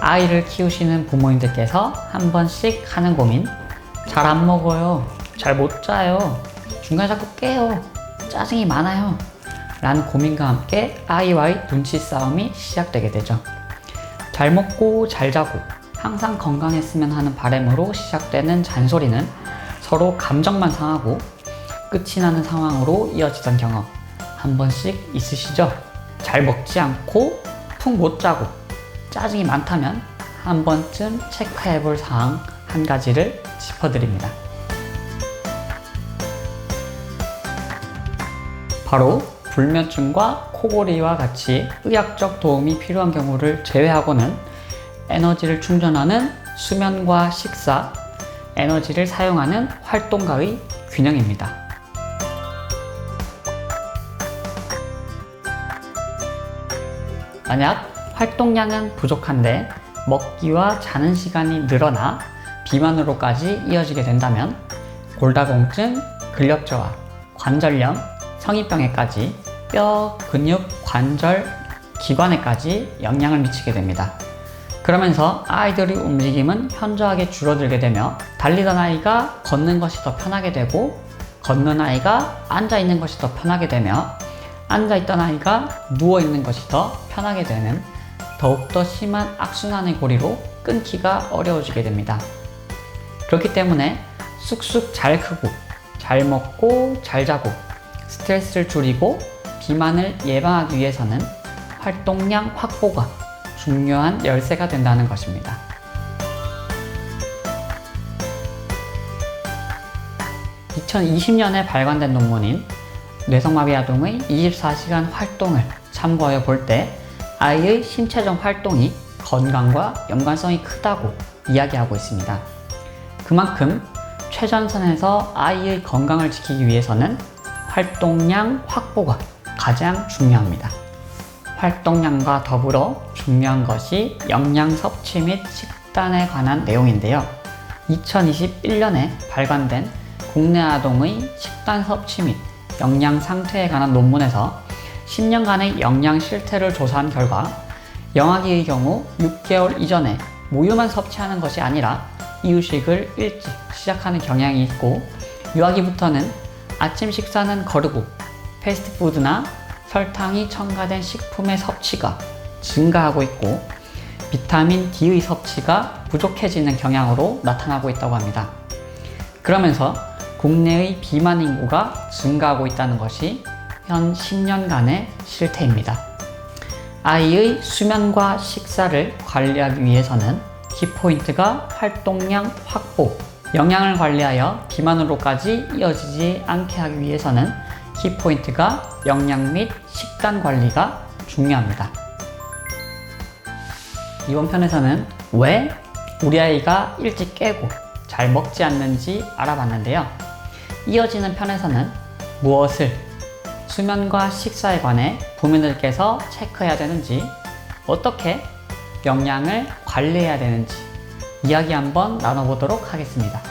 아이를 키우시는 부모님들께서 한 번씩 하는 고민. 잘 안 먹어요. 잘 못 자요. 중간에 자꾸 깨요. 짜증이 많아요. 라는 고민과 함께 아이와의 눈치 싸움이 시작되게 되죠. 잘 먹고 잘 자고 항상 건강했으면 하는 바람으로 시작되는 잔소리는 서로 감정만 상하고 끝이 나는 상황으로 이어지던 경험. 한 번씩 있으시죠? 잘 먹지 않고 푹 못 자고 짜증이 많다면 한 번쯤 체크해 볼 사항 한 가지를 짚어드립니다. 바로 불면증과 코골이와 같이 의학적 도움이 필요한 경우를 제외하고는 에너지를 충전하는 수면과 식사, 에너지를 사용하는 활동가의 균형입니다. 만약 활동량은 부족한데 먹기와 자는 시간이 늘어나 비만으로까지 이어지게 된다면 골다공증, 근력 저하, 관절염, 성인병에까지 뼈, 근육, 관절, 기관에까지 영향을 미치게 됩니다. 그러면서 아이들의 움직임은 현저하게 줄어들게 되며 달리던 아이가 걷는 것이 더 편하게 되고 걷는 아이가 앉아 있는 것이 더 편하게 되며 앉아 있던 아이가 누워 있는 것이 더 편하게 되는 더욱더 심한 악순환의 고리로 끊기가 어려워지게 됩니다. 그렇기 때문에 쑥쑥 잘 크고 잘 먹고 잘 자고 스트레스를 줄이고 비만을 예방하기 위해서는 활동량 확보가 중요한 열쇠가 된다는 것입니다. (2020년에) 발간된 논문인 뇌성마비 아동의 24시간 활동을 참고하여 볼 때 아이의 신체적 활동이 건강과 연관성이 크다고 이야기하고 있습니다. 그만큼 최전선에서 아이의 건강을 지키기 위해서는 활동량 확보가 가장 중요합니다. 활동량과 더불어 중요한 것이 영양 섭취 및 식단에 관한 내용인데요. 2021년에 발간된 국내 아동의 식단 섭취 및 영양 상태에 관한 논문에서 10년간의 영양 실태를 조사한 결과 영아기의 경우 6개월 이전에 모유만 섭취하는 것이 아니라 이유식을 일찍 시작하는 경향이 있고 유아기부터는 아침 식사는 거르고 패스트푸드나 설탕이 첨가된 식품의 섭취가 증가하고 있고 비타민 D의 섭취가 부족해지는 경향으로 나타나고 있다고 합니다. 그러면서 국내의 비만 인구가 증가하고 있다는 것이 현 10년간의 실태입니다. 아이의 수면과 식사를 관리하기 위해서는 키포인트가 활동량 확보, 영양을 관리하여 비만으로까지 이어지지 않게 하기 위해서는 키포인트가 영양 및 식단 관리가 중요합니다. 이번 편에서는 왜 우리 아이가 일찍 깨고 잘 먹지 않는지 알아봤는데요. 이어지는 편에서는 무엇을 수면과 식사에 관해 부모님들께서 체크해야 되는지 어떻게 영양을 관리해야 되는지 이야기 한번 나눠보도록 하겠습니다.